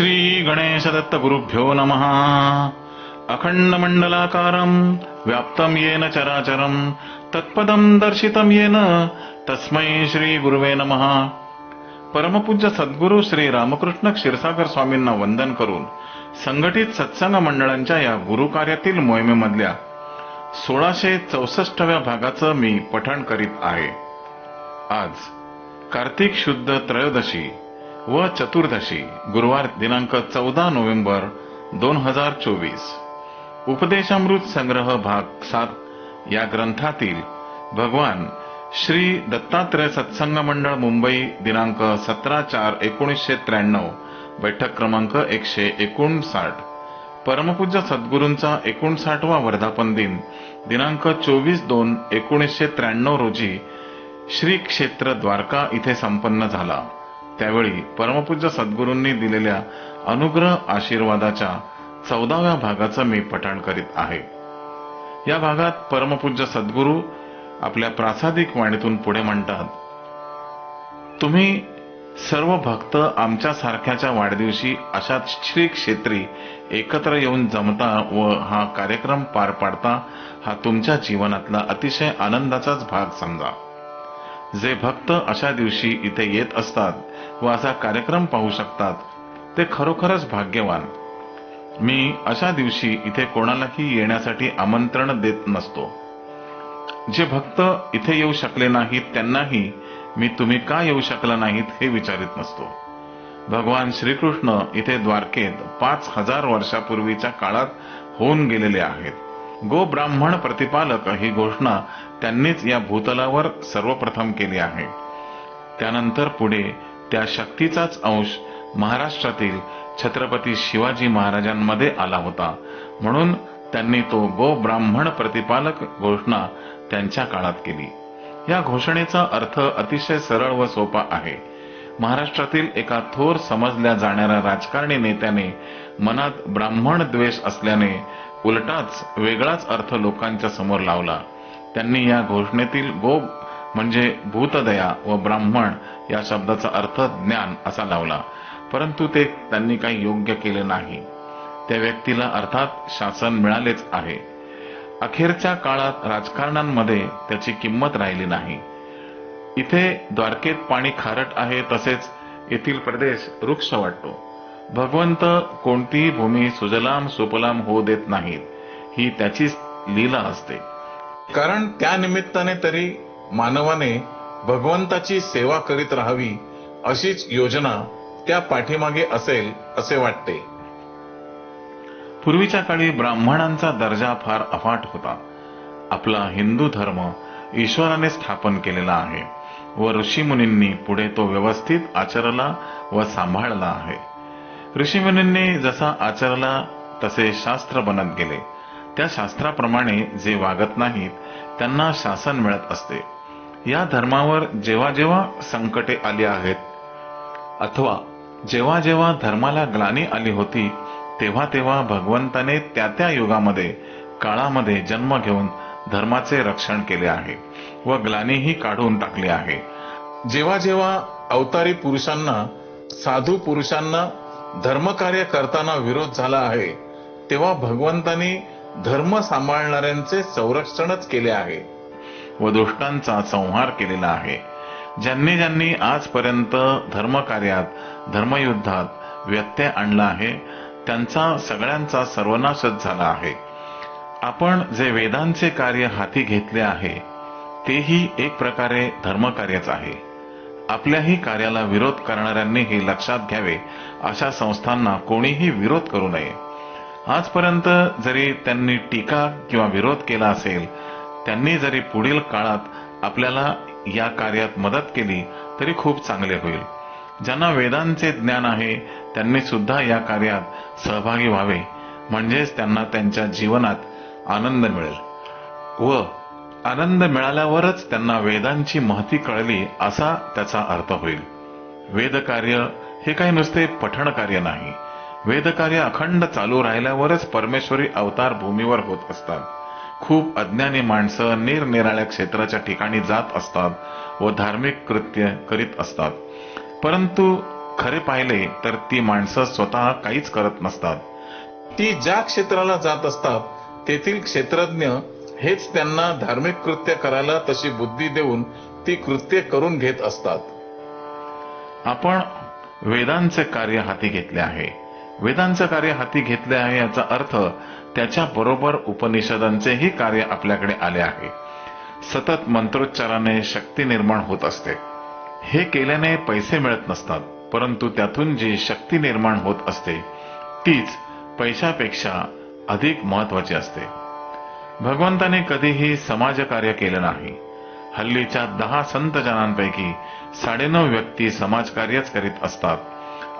श्री गणेश दत्त गुरुभ्यो नमः। अखंड मंडलाकारं व्याप्तं येन चराचरं तत्पदं दर्शितं येन तस्मै श्री गुरुवे नमः। परमपूज्य सद्गुरू श्री रामकृष्ण क्षीरसागर स्वामींना वंदन करून संघटित सत्संग मंडळांच्या या गुरुकार्यातील मोहिमेमधल्या सोळाशे चौसष्टव्या भागाचं मी पठण करीत आहे. आज कार्तिक शुद्ध त्रयोदशी व चतुर्दशी गुरुवार दिनांक चौदा नोव्हेंबर दोन हजार चोवीस. उपदेशामृत संग्रह भाग सात या ग्रंथातील भगवान श्री दत्तात्रय सत्संग मंडळ मुंबई दिनांक सतरा चार एकोणीसशे त्र्याण्णव बैठक क्रमांक एकशे एकोणसाठ. परमपूज्य सद्गुरूंचा एकोणसाठवा वर्धापन दिन दिनांक चोवीस दोन एकोणीसशे त्र्याण्णव रोजी श्री क्षेत्र द्वारका इथे संपन्न झाला. त्यावेळी परमपूज्य सद्गुरूंनी दिलेल्या अनुग्रह आशीर्वादाच्या चौदाव्या भागाचं मी पठण करीत आहे. या भागात परमपूज्य सद्गुरू आपल्या प्रासादिक वाणीतून पुढे म्हणतात तुम्ही सर्व भक्त आमच्या सारख्याच्या वाढदिवशी अशा श्री क्षेत्री एकत्र येऊन जमता व हा कार्यक्रम पार पाडता हा तुमच्या जीवनातला अतिशय आनंदाचाच भाग समजा. जे भक्त अशा दिवशी इथे येत असतात व असा कार्यक्रम पाहू शकतात ते खरोखरच भाग्यवान. मी अशा दिवशी इथे कोणालाही येण्यासाठी आमंत्रण देत नसतो. जे भक्त इथे येऊ शकले नाहीत त्यांनाही मी तुम्ही का येऊ शकला नाहीत हे विचारित नसतो. भगवान श्रीकृष्ण इथे द्वारकेत पाच हजार वर्षापूर्वीच्या काळात होऊन गेलेले आहेत. गो ब्राह्मण प्रतिपालक ही घोषणा त्यांनीच या भूतलावर सर्वप्रथम केली आहे. त्यानंतर पुढे त्या शक्तीचाच अंश महाराष्ट्रातील छत्रपती शिवाजी महाराजांमध्ये आला होता. म्हणून त्यांनी तो गो ब्राह्मण प्रतिपालक घोषणा त्यांच्या काळात केली. या घोषणेचा अर्थ अतिशय सरळ व सोपा आहे. महाराष्ट्रातील एका थोर समजल्या जाणाऱ्या राजकारणी नेत्याने मनात ब्राह्मण द्वेष असल्याने उलटाच वेगळाच अर्थ लोकांच्या समोर लावला. त्यांनी या घोषणेतील गो म्हणजे भूतदया व ब्राह्मण या शब्दाचा अर्थ ज्ञान असा लावला. परंतु ते त्यांनी काही योग्य केले नाही. त्या व्यक्तीला अर्थात शासन मिळालेच आहे. अखेरच्या काळात राजकारणांमध्ये त्याची किंमत राहिली नाही. इथे द्वारकेत पाणी खारट आहे तसेच येथील प्रदेश वृक्ष वाटतो. भगवंत कोणतीही भूमी सुजलाम सुपलाम होऊ देत नाहीत. ही त्याचीच लीला असते. कारण त्या निमित्ताने तरी मानवाने भगवंताची सेवा करीत राहावी अशीच योजना त्या पाठीमागे असेल असे वाटते. पूर्वीच्या काळी ब्राह्मणांचा दर्जा फार अफाट होता. आपला हिंदू धर्म ईश्वराने स्थापन केलेला आहे व ऋषीमुनींनी पुढे तो व्यवस्थित आचरला व सांभाळला आहे. ऋषीमुनींनी जसा आचरला तसे शास्त्र बनत गेले. त्या शास्त्राप्रमाणे जे वागत नाहीत त्यांना शासन मिळत असते. या धर्मावर जेव्हा जेव्हा संकटे आली आहेत अथवा जेव्हा जेव्हा धर्माला ग्लानी आली होती तेव्हा तेव्हा भगवंताने त्या त्या युगामध्ये काळामध्ये जन्म घेऊन धर्माचे रक्षण केले आहे व ग्लानीही काढून टाकली आहे. जेव्हा जेव्हा अवतारी पुरुषांना साधू पुरुषांना धर्मकार्य करताना विरोध झाला आहे तेव्हा भगवंताने धर्म सांभाळणाऱ्यांचे संरक्षणच केले आहे व दुष्टांचा संहार केलेला आहे. ज्यांनी ज्यांनी आजपर्यंत धर्मकार्यात धर्मयुद्धात व्यत्यय आणला आहे त्यांचा सगळ्यांचा सर्वनाशच झाला आहे. आपण जे वेदांचे कार्य हाती घेतले आहे तेही एक प्रकारे धर्मकार्यच आहे. आपल्याही कार्याला विरोध करणाऱ्यांनी हे लक्षात घ्यावे अशा संस्थांना कोणीही विरोध करू नये. आजपर्यंत जरी त्यांनी टीका किंवा विरोध केला असेल त्यांनी जरी पुढील काळात आपल्याला या कार्यात मदत केली तरी खूप चांगले होईल. ज्यांना वेदांचे ज्ञान आहे त्यांनी सुद्धा या कार्यात सहभागी व्हावे. म्हणजेच त्यांना त्यांच्या जीवनात आनंद मिळेल. व आनंद मिळाल्यावरच त्यांना वेदांची महती कळली असा त्याचा अर्थ होईल. वेदकार्य हे काही नुसते पठण कार्य नाही. वेदकार्य अखंड चालू राहिल्यावरच परमेश्वरी अवतार भूमीवर होत असतात. खूप अज्ञानी माणसं निरनिराळ्या क्षेत्राच्या ठिकाणी जात असतात व धार्मिक कृत्य करीत असतात. परंतु खरे पाहिले तर ती माणसं स्वतः काहीच करत नसतात. ती ज्या क्षेत्राला जात असतात तेथील क्षेत्रज्ञ हेच त्यांना धार्मिक कृत्य करायला तशी बुद्धी देऊन ती कृत्य करून घेत असतात. आपण वेदांचे कार्य हाती घेतले आहे. वेदांचं कार्य हाती घेतले आहे याचा अर्थ त्याच्या बरोबर उपनिषदांचेही कार्य आपल्याकडे आले आहे. सतत मंत्रोच्चाराने शक्ती निर्माण होत असते. हे केल्याने पैसे मिळत नसतात परंतु त्यातून जी शक्ती निर्माण होत असते तीच पैशापेक्षा अधिक महत्वाची असते. भगवंताने कधीही समाजकार्य केलं नाही. हल्लीच्या दहा संत जनांपैकी साडेनऊ व्यक्ती समाजकार्यच करीत असतात.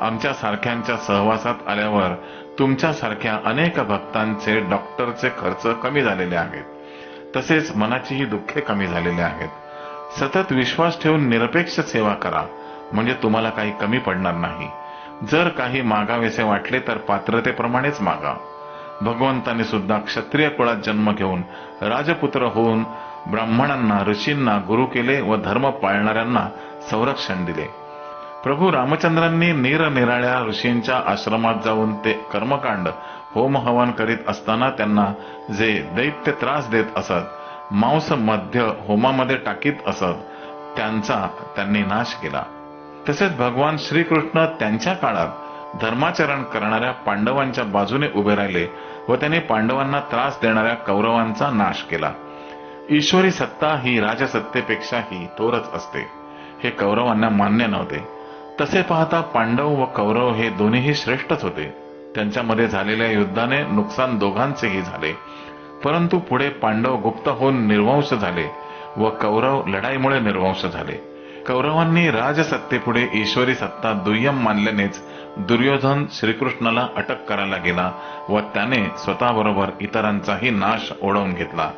आमच्या सारख्यांच्या सहवासात आल्यावर तुमच्या सारख्या अनेक भक्तांचे डॉक्टरचे खर्च कमी झालेले आहेत. तसेच मनाचीही दुःखे कमी झालेले आहेत. सतत विश्वास ठेवून निरपेक्ष सेवा करा म्हणजे तुम्हाला काही कमी पडणार नाही. जर काही मागावेसे वाटले तर पात्रतेप्रमाणेच मागा. भगवंताने सुद्धा क्षत्रिय कुळात जन्म घेऊन राजपुत्र होऊन ब्राह्मणांना ऋषींना गुरु केले व धर्म पाळणाऱ्यांना संरक्षण दिले. प्रभू रामचंद्रांनी निरनिराळ्या ऋषींच्या आश्रमात जाऊन ते कर्मकांड होम हवन करीत असताना त्यांना जे दैत्य त्रास देत असत मांस मध्य होमामध्ये टाकीत असत त्यांचा त्यांनी नाश केला. तसेच भगवान श्रीकृष्ण त्यांच्या काळात धर्माचरण करणाऱ्या पांडवांच्या बाजूने उभे राहिले व त्याने पांडवांना त्रास देणाऱ्या कौरवांचा नाश केला. ईश्वरी सत्ता ही राजसत्तेपेक्षाही थोरच असते. हे कौरवांना मान्य नव्हते. तसे पाहता पांडव व कौरव हे दोन्हीही श्रेष्ठच होते. त्यांच्यामध्ये झालेल्या युद्धाने नुकसान दोघांचेही झाले. परंतु पुढे पांडव गुप्त होऊन निर्वंश झाले व कौरव लढाईमुळे निर्वंश झाले. कौरवांनी राजसत्तेपुढे ईश्वरी सत्ता दुय्यम मानल्यानेच दुर्योधन श्रीकृष्णाला अटक करायला गेला व त्याने स्वतःबरोबर इतरांचाही नाश ओढवून घेतला.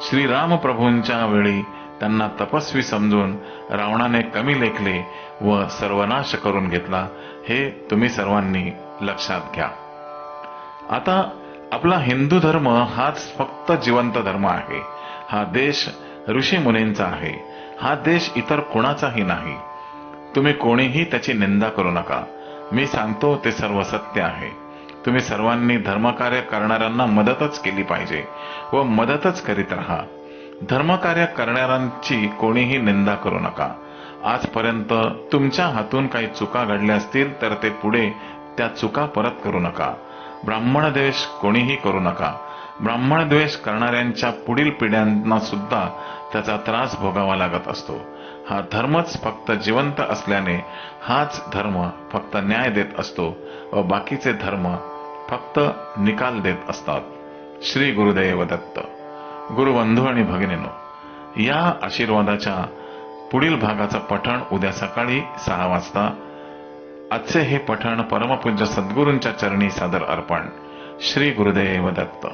श्रीराम प्रभूंच्या वेळी त्यांना तपस्वी समजून रावणाने कमी लेखले व सर्वनाश करून घेतला. हे तुम्ही सर्वांनी लक्षात घ्या. आता आपला हिंदू धर्म हाच फक्त जिवंत धर्म आहे. हा देश ऋषी मुनींचा आहे. हा देश इतर कोणाचाही नाही. तुम्ही कोणीही त्याची निंदा करू नका. मी सांगतो ते सर्व सत्य आहे. तुम्ही सर्वांनी धर्मकार्य करणाऱ्यांना मदतच केली पाहिजे व मदतच करीत राहा. धर्मकार्य करणाऱ्यांची कोणीही निंदा करू नका. आजपर्यंत तुमच्या हातून काही चुका घडल्या असतील तर ते पुढे त्या चुका परत करू नका. ब्राह्मण द्वेष कोणीही करू नका. ब्राह्मण द्वेष करणाऱ्यांच्या पुढील पिढ्यांना सुद्धा त्याचा त्रास भोगावा लागत असतो. हा धर्मच फक्त जिवंत असल्याने हाच धर्म फक्त न्याय देत असतो व बाकीचे धर्म फक्त निकाल देत असतात. श्री गुरुदेव दत्त. गुरुबंधू आणि भगिनीनो या आशीर्वादाच्या पुढील भागाचं पठण उद्या सकाळी सहा वाजता. आजचे हे पठण परमपूज्य सद्गुरूंच्या चरणी सादर अर्पण. श्री गुरुदेव दत्त.